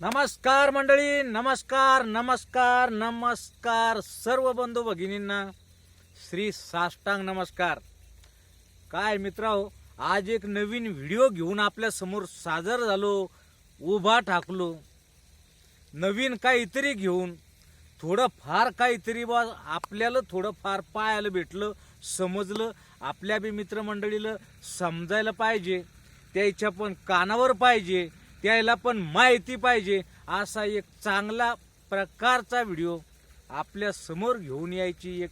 नमस्कार मंडळी नमस्कार नमस्कार नमस्कार सर्व बंधू भगिनींना. श्री साष्टांग नमस्कार. काय मित्रांनो आज एक नवीन व्हिडिओ घेऊन आपल्यासमोर सादर झालो उभा ठाकलो. नवीन काहीतरी घेऊन थोडं फार काहीतरी बा आपल्याला थोडं फार पाहायला भेटलं समजलं आपल्या बी मित्रमंडळीला समजायला पाहिजे त्याच्या पण कानावर पाहिजे त्याला पण माहिती पाहिजे असा एक चांगला प्रकारचा व्हिडिओ आपल्यासमोर घेऊन यायची एक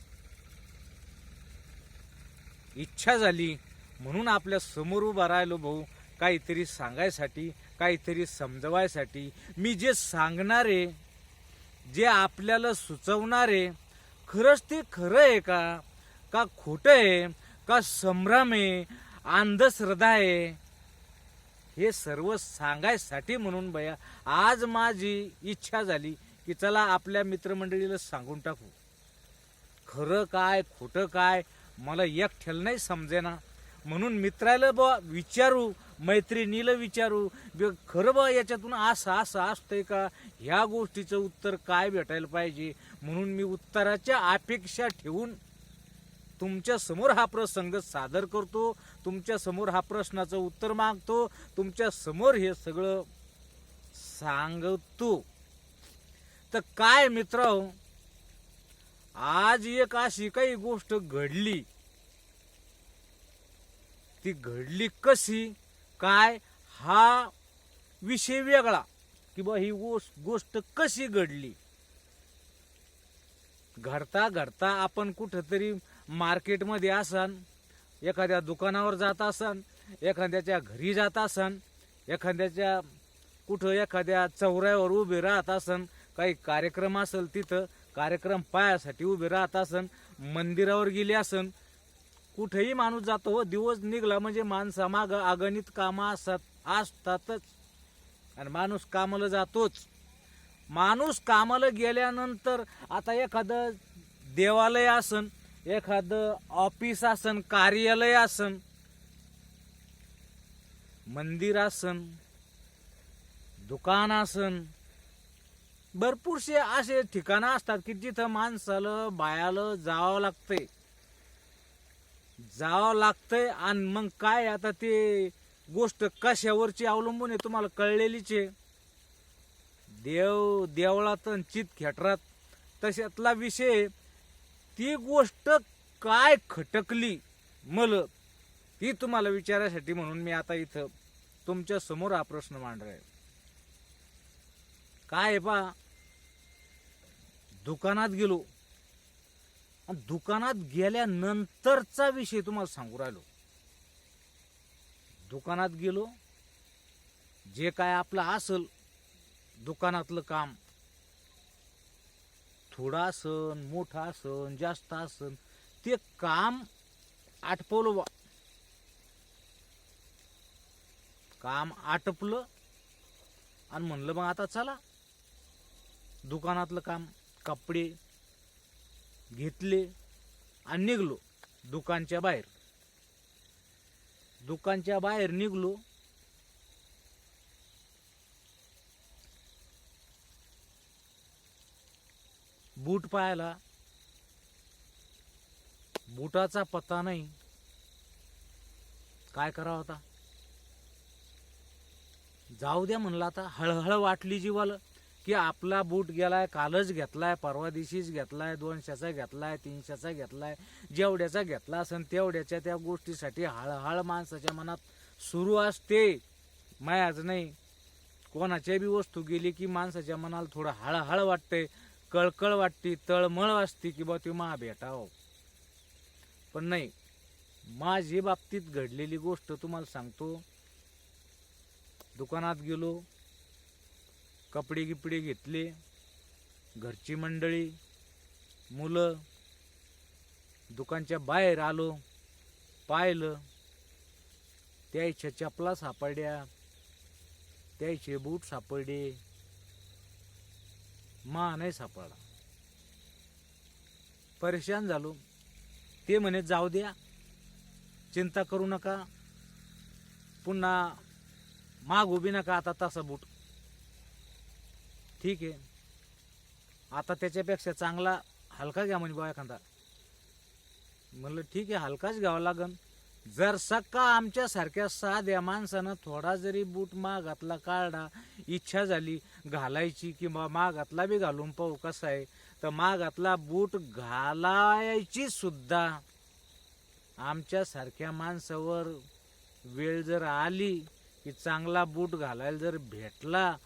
इच्छा झाली. म्हणून आपल्यासमोर उभा राहिलो भाऊ. काहीतरी सांगायसाठी काहीतरी समजवायसाठी. मी जे सांगणार आहे जे आपल्याला सुचवणार आहे खरंच ते खरं आहे का? का खोटं आहे? का संभ्रम आहे? अंधश्रद्धा आहे? हे सर्व सांगायसाठी म्हणून बया आज माझी इच्छा झाली की चला आपल्या मित्रमंडळीला सांगून टाकू. खरं काय खोटं काय मला एकट्याला नाही समजेना. म्हणून मित्राला ब विचारू मैत्रिणीला विचारू ब- खरं बा याच्यातून असं असं असतंय का? ह्या गोष्टीचं उत्तर काय भेटायला पाहिजे? म्हणून मी उत्तराच्या अपेक्षा ठेवून तुमच्यासमोर हा प्रसंग सादर करतो तुमच्यासमोर हा प्रश्नाचं उत्तर मागतो तुमच्यासमोर हे सगळं सांगतो. तर काय मित्र आज एक अशी काही गोष्ट घडली. ती घडली कशी? काय? हा विषय वेगळा की बा ही गोष्ट गोष्ट कशी घडली? घडता घडता आपण कुठंतरी मार्केटमध्ये असन एखाद्या दुकानावर जात असन एखाद्याच्या घरी जात असन एखाद्याच्या कुठं एखाद्या चौऱ्यावर उभे राहत असन काही कार्यक्रम असेल तिथं कार्यक्रम पायासाठी उभे राहत असन मंदिरावर गेले असन कुठेही माणूस जातो हो दिवस निघला म्हणजे माणसामाग अगणित कामं असतात असतातच. आणि माणूस कामाला जातोच. माणूस कामाला गेल्यानंतर आता एखादं देवालय असन एखादं ऑफिस आसन कार्यालय आसन मंदिर आसन दुकान आसन भरपूरसे असे ठिकाणं असतात की जिथं माणसाला बायाला जावं लागतंय. जावं लागतंय आणि मग काय आता ते गोष्ट कशावरची अवलंबून आहे तुम्हाला कळलेलीच आहे. देव देवळात चित खेटरात तशातला विषय ती गोष्ट काय खटकली? मल ती तुम्हाला विचारायसाठी म्हणून मी आता इथं तुमच्यासमोर हा प्रश्न मांडणार आहे काय पा दुकानात गेलो. आणि दुकानात गेल्यानंतरचा विषय तुम्हाला सांगू राहिलो. दुकानात गेलो. जे काय आपलं असल दुकानातलं काम थोडं असन मोठं असन जास्त असन ते काम आटपवलं बा. काम आटपलं आणि म्हणलं मग आता चला. दुकानातलं काम कपडे घेतले आणि निघलो दुकानच्या बाहेर. दुकानच्या बाहेर निघलो. बूट पायाला बुटाचा पत्ता नाही. काय करावं आता? जाऊ द्या म्हणलं आता. हळहळ वाटली जीवाला की आपला बूट गेलाय कालच घेतलाय परवा दिवशीच घेतलाय दोनशेचा घेतलाय तीनशेचा घेतलाय जेवढ्याचा घेतला असेल तेवढ्याच्या त्या गोष्टीसाठी हळहळ माणसाच्या मनात सुरू असते. मायाच नाही. कोणाच्या बी वस्तू गेली की माणसाच्या मनाला थोडं हळहळ वाटते कळकळ वाटती तळमळ वाटते की बा ती मा भेटाव हो. पण नाही माझी बाबतीत घडलेली गोष्ट तुम्हाला सांगतो. दुकानात गेलो कपडे गिपडे घेतले घरची मंडळी मुलं दुकानच्या बाहेर आलो पाहिलं त्याच्या चपला सापडल्या त्याचे बूट सापडले मा नाही सापडला. परेशान झालो. ते म्हणे जाऊ द्या. चिंता करू नका. पुन्हा माग उभी नका आता तसा बूट. ठीक आहे. आता त्याच्यापेक्षा चांगला हलका घ्या म्हणे बा एखादा. म्हणलं ठीक आहे हलकाच घ्यावा लागन. जर सक्का आमच्यासारख्या साध्या माणसानं थोडा जरी बूट मागातला काढा इच्छा झाली घालायची किंवा मागातला बी घालून पाहू कसा आहे. तर माघातला बूट घालायची सुद्धा आमच्यासारख्या माणसावर वेळ जर आली की चांगला बूट घालायला जर भेटला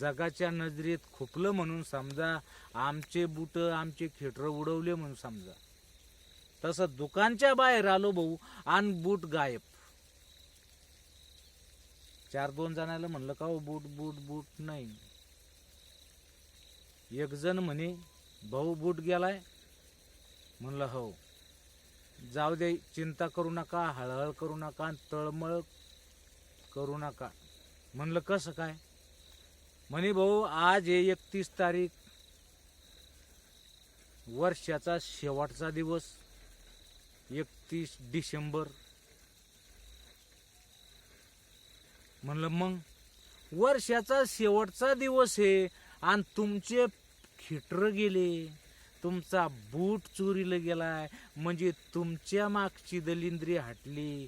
जगाच्या नजरेत खुपलं म्हणून समजा आमचे बूट आमचे खेटर उडवले म्हणून समजा. तसं दुकानच्या बाहेर आलो भाऊ आणि बूट गायब. चार दोन जणाला म्हणलं का हो बूट बूट बूट नाही. एक जण म्हणे भाऊ बूट गेलाय. म्हणलं हो. जाऊ दे चिंता करू नका हळहळ करू नका तळमळ करू नका. म्हणलं कसं काय? म्हणे भाऊ आज आहे एकतीस तारीख वर्षाचा शेवटचा दिवस एकतीस डिसेंबर म्हणलं मग? वर्षाचा शेवटचा दिवस आहे आणि तुमचे खिटर गेले तुमचा बूट चोरीला गेलाय म्हणजे तुमच्या मागची दलिंद्री हटली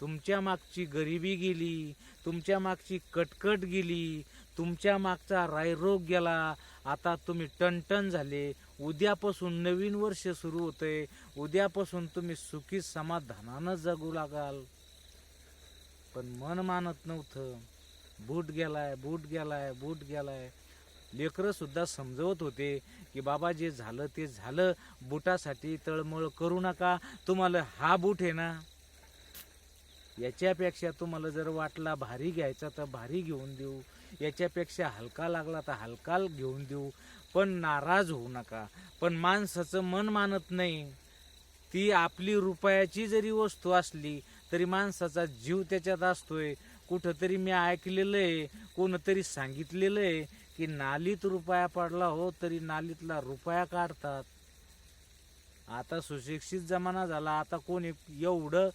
तुमच्या मागची गरिबी गेली तुमच्या मागची कटकट गेली तुमच्या मागचा रायरोग गेला आता तुम्ही टनटन झाले उद्यापासून नवीन वर्ष सुरू होतंय उद्यापासून तुम्ही सुखी समाधानानं जगू लागाल. पण मन मानत नव्हतं. बूट गेलाय बूट गेलाय बूट गेलाय. लेकरं सुद्धा समजवत होते की बाबा जे झालं ते झालं. बुटासाठी तळमळ करू नका. तुम्हाला हा बूट आहे ना? याच्यापेक्षा तुम्हाला जर वाटला भारी घ्यायचा तर भारी घेऊन देऊ. याच्यापेक्षा हलका लागला तर हलका घेऊन देऊ. पण नाराज होऊ नका. पण माणसाचं मन मानत नाही. ती आपली रुपयाची जरी वस्तू असली तरी माणसाचा जीव त्याच्यात असतोय. कुठंतरी मी ऐकलेलं आहे कोणतरी सांगितलेलं आहे की नालीत रुपया पडला हो तरी नालीतला रुपया काढतात. आता सुशिक्षित जमाना झाला आता कोणी एवढं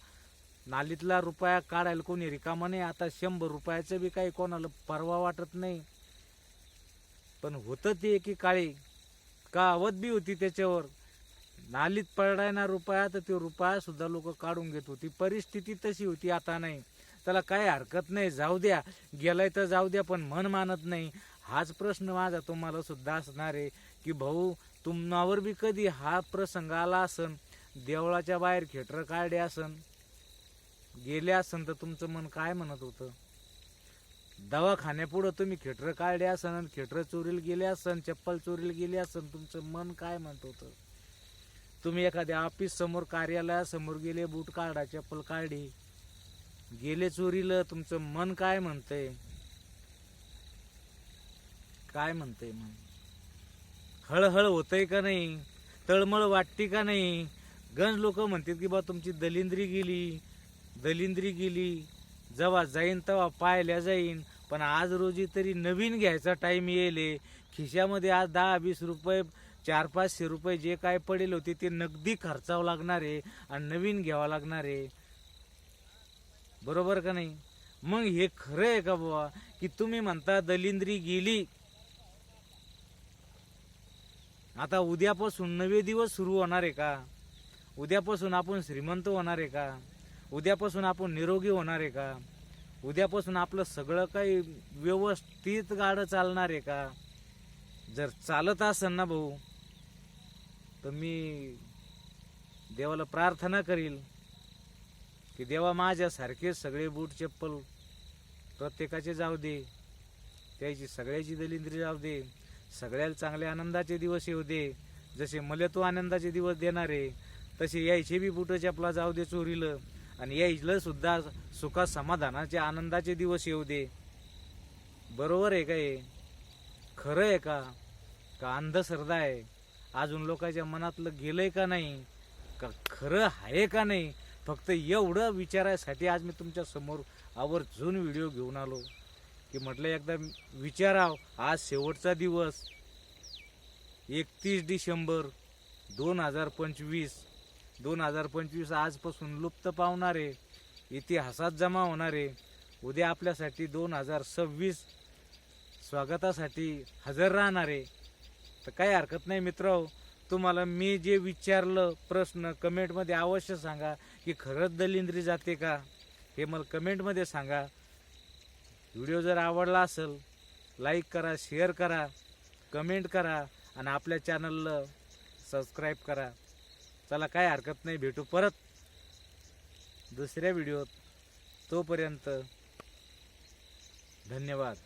नालीतला रुपया काढायला कोणी रिकामा नाही आता शंभर रुपयाचं बी काही कोणाला परवा वाटत नाही. पण होतं ते एकी काळी. कावत बी होती त्याच्यावर. नालीत पडाय ना रुपया तर ते रुपया सुद्धा लोक काढून घेत होती. परिस्थिती तशी होती आता नाही. त्याला काही हरकत नाही जाऊ द्या. गेलाय तर जाऊ द्या पण मन मानत नाही. हाच प्रश्न माझा तुम्हाला सुद्धा असणार आहे की भाऊ तुम्हावर बी कधी हा प्रसंग आला असन? देवळाच्या बाहेर खेटर काढले असन? गेले असन तर तुमचं मन काय म्हणत होतं? दवाखान्यापुढं तुम्ही खेटर काढले असन खेटर चोरीला गेले असन चप्पल चोरीला गेले असन तुमचं मन काय म्हणत होतं? तुम्ही एखाद्या ऑफिस समोर कार्यालयासमोर गेले बूट काढा चप्पल काढी गेले चोरीला तुमचं मन काय म्हणतंय? काय म्हणतंय मन? हळहळ होतंय का नाही? तळमळ वाटते का नाही? गंज लोक म्हणतात की बा तुमची दलिंद्री गेली दलिंद्री गेली. जेव्हा जाईन तेव्हा पाहिल्या जाईन. पण आज रोजी तरी नवीन घ्यायचा टाइम येईल खिशामध्ये आज दहा वीस रुपये चार पाचशे रुपये जे काय पडेल होते ते नगदी खर्चावं लागणार आहे आणि नवीन घ्यावं लागणार आहे. बरोबर का नाही? मग हे खरं आहे का बाबा की तुम्ही म्हणता दलिंद्री गेली. आता उद्यापासून नवे दिवस सुरू होणार आहे का? उद्यापासून आपण श्रीमंत होणार आहे का? उद्यापासून आपण निरोगी होणार आहे का? उद्यापासून आपलं सगळं काही व्यवस्थित गाडं चालणार आहे का? जर चालत असेल ना भाऊ तर मी देवाला प्रार्थना करील की देवा माझ्यासारखे सगळे बूट चप्पल प्रत्येकाचे जाऊ दे त्याची सगळ्याची दलिंद्री जाऊ दे सगळ्याला चांगले आनंदाचे दिवस येऊ दे. जसे मला तो आनंदाचे दिवस देणार आहे तसे यायचे बी बुट चपला जाऊ दे चोरीलं. आणि यायला सुद्धा सुखा समाधानाचे आनंदाचे दिवस येऊ दे. बरोबर आहे का हे खरं आहे का? का अंधश्रद्धा आहे? अजून लोकांच्या मनातलं गेलंय का नाही? का खरं आहे का नाही? फक्त एवढं विचारायसाठी आज मी तुमच्यासमोर आवर्जून व्हिडिओ घेऊन आलो. की म्हटलं एकदा विचाराव आज शेवटचा दिवस एकतीस डिसेंबर दोन हजार पंचवीस. दोन हजार पंचवीस आजपासून लुप्त पावणार आहे इतिहासात जमा होणार आहे उद्या आपल्यासाठी दोन हजार सव्वीस स्वागतासाठी हजर राहणार. आहे तर काही हरकत नाही मित्र. तुम्हाला मी जे विचारलं प्रश्न कमेंटमध्ये अवश्य सांगा की खरंच दलिंद्री जाते का? हे मला कमेंटमध्ये सांगा. व्हिडिओ जर आवडला असेल लाईक करा शेअर करा कमेंट करा आणि आपल्या चॅनलला सबस्क्राईब करा. चला काय हरकत नाही भेटू परत दुसऱ्या व्हिडिओत. तोपर्यंत धन्यवाद.